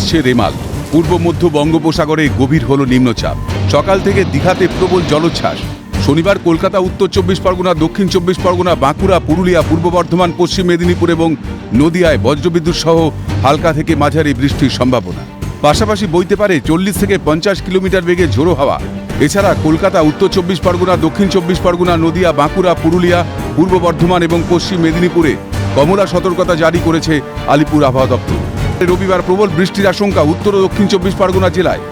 আসছে রেমাল। পূর্ব মধ্য বঙ্গোপসাগরে গভীর হল নিম্নচাপ। সকাল থেকে দীঘাতে প্রবল জলোচ্ছ্বাস। শনিবার কলকাতা, উত্তর চব্বিশ পরগনা, দক্ষিণ চব্বিশ পরগনা, বাঁকুড়া, পুরুলিয়া, পূর্ব বর্ধমান, পশ্চিম মেদিনীপুর এবং নদিয়ায় বজ্রবিদ্যুৎ সহ হালকা থেকে মাঝারি বৃষ্টির সম্ভাবনা। পাশাপাশি বইতে পারে চল্লিশ থেকে পঞ্চাশ কিলোমিটার বেগে ঝোড়ো হাওয়া। এছাড়া কলকাতা, উত্তর চব্বিশ পরগনা, দক্ষিণ চব্বিশ পরগনা, নদিয়া, বাঁকুড়া, পুরুলিয়া, পূর্ব বর্ধমান এবং পশ্চিম মেদিনীপুরে কমলা সতর্কতা জারি করেছে আলিপুর আবহাওয়া দপ্তর। রবিবার প্রবল বৃষ্টির আশঙ্কা উত্তর ও দক্ষিণ চব্বিশ পরগনা জেলায়।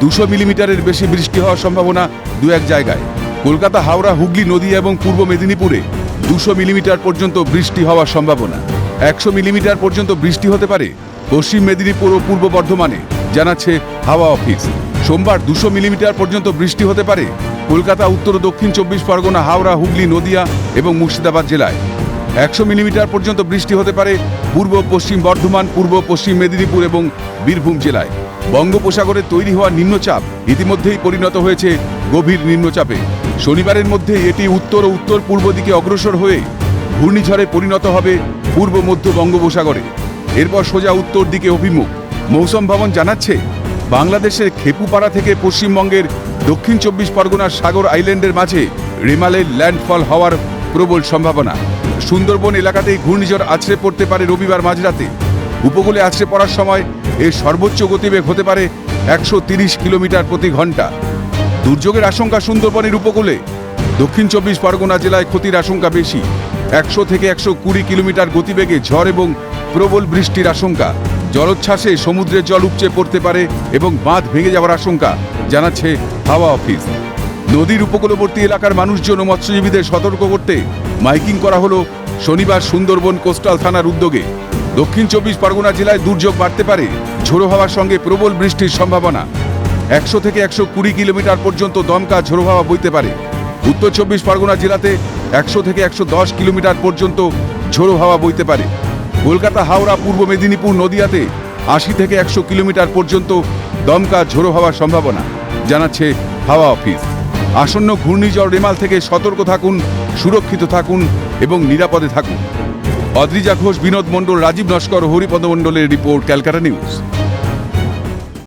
দুশো মিলিমিটারের বেশি বৃষ্টি হওয়ার সম্ভাবনা দু এক জায়গায়। কলকাতা, হাওড়া, হুগলি নদী এবং পূর্ব মেদিনীপুরে দুশো মিলিমিটার পর্যন্ত বৃষ্টি হওয়ার সম্ভাবনা। একশো মিলিমিটার পর্যন্ত বৃষ্টি হতে পারে পশ্চিম মেদিনীপুর ও পূর্ব বর্ধমানে, জানাচ্ছে হাওয়া অফিস। সোমবার দুশো মিলিমিটার পর্যন্ত বৃষ্টি হতে পারে কলকাতা, উত্তর দক্ষিণ চব্বিশ পরগনা, হাওড়া, হুগলি, নদিয়া এবং মুর্শিদাবাদ জেলায়। একশো মিলিমিটার পর্যন্ত বৃষ্টি হতে পারে পূর্ব, পশ্চিম বর্ধমান, পূর্ব, পশ্চিম মেদিনীপুর এবং বীরভূম জেলায়। বঙ্গোপসাগরে তৈরি হওয়া নিম্নচাপ ইতিমধ্যেই পরিণত হয়েছে গভীর নিম্নচাপে। শনিবারের মধ্যে এটি উত্তর ও উত্তর পূর্ব দিকে অগ্রসর হয়ে ঘূর্ণিঝড়ে পরিণত হবে পূর্ব, মধ্য বঙ্গোপসাগরে। এরপর সোজা উত্তর দিকে অভিমুখ। মৌসুম ভবন জানাচ্ছে, বাংলাদেশের খেপুপাড়া থেকে পশ্চিমবঙ্গের দক্ষিণ চব্বিশ পরগনার সাগর আইল্যান্ডের মাঝে রেমালের ল্যান্ডফল হওয়ার প্রবল সম্ভাবনা। সুন্দরবন এলাকাতেই ঘূর্ণিঝড় আছড়ে পড়তে পারে রবিবার মাঝরাতে। উপকূলে আছড়ে পড়ার সময় এর সর্বোচ্চ গতিবেগ হতে পারে একশো কিলোমিটার প্রতি ঘণ্টা। দুর্যোগের আশঙ্কা সুন্দরবনের উপকূলে। দক্ষিণ চব্বিশ পরগনা জেলায় ক্ষতির আশঙ্কা বেশি। একশো থেকে একশো কুড়ি কিলোমিটার গতিবেগে ঝড় এবং প্রবল বৃষ্টির আশঙ্কা। জলোচ্ছ্বাসে সমুদ্রের জল উপচে পড়তে পারে এবং বাঁধ ভেঙে যাওয়ার আশঙ্কা, জানাচ্ছে হাওয়া অফিস। নদীর উপকূলবর্তী এলাকার মানুষজন ও মৎস্যজীবীদের সতর্ক করতে মাইকিং করা হলো শনিবার সুন্দরবন কোস্টাল থানার উদ্যোগে। দক্ষিণ চব্বিশ পরগনা জেলায় দুর্যোগ বাড়তে পারে, ঝোড়ো হাওয়ার সঙ্গে প্রবল বৃষ্টির সম্ভাবনা। একশো থেকে একশো কুড়ি কিলোমিটার পর্যন্ত দমকা ঝোড়ো হাওয়া বইতে পারে। উত্তর চব্বিশ পরগনা জেলাতে একশো থেকে একশো দশ কিলোমিটার পর্যন্ত ঝোড়ো হাওয়া বইতে পারে। কলকাতা, হাওড়া, পূর্ব মেদিনীপুর, নদিয়াতে আশি থেকে একশো কিলোমিটার পর্যন্ত দমকা ঝোড়ো হওয়ার সম্ভাবনা, জানাচ্ছে হাওয়া অফিস। আসন্ন ঘূর্ণিঝড় রেমাল থেকে সতর্ক থাকুন, সুরক্ষিত থাকুন এবং নিরাপদে থাকুন। অদ্রিজা ঘোষ, বিনোদ মণ্ডল, রাজীব নস্কর, হরিপদ মণ্ডলের রিপোর্ট, ক্যালকাটা নিউজ।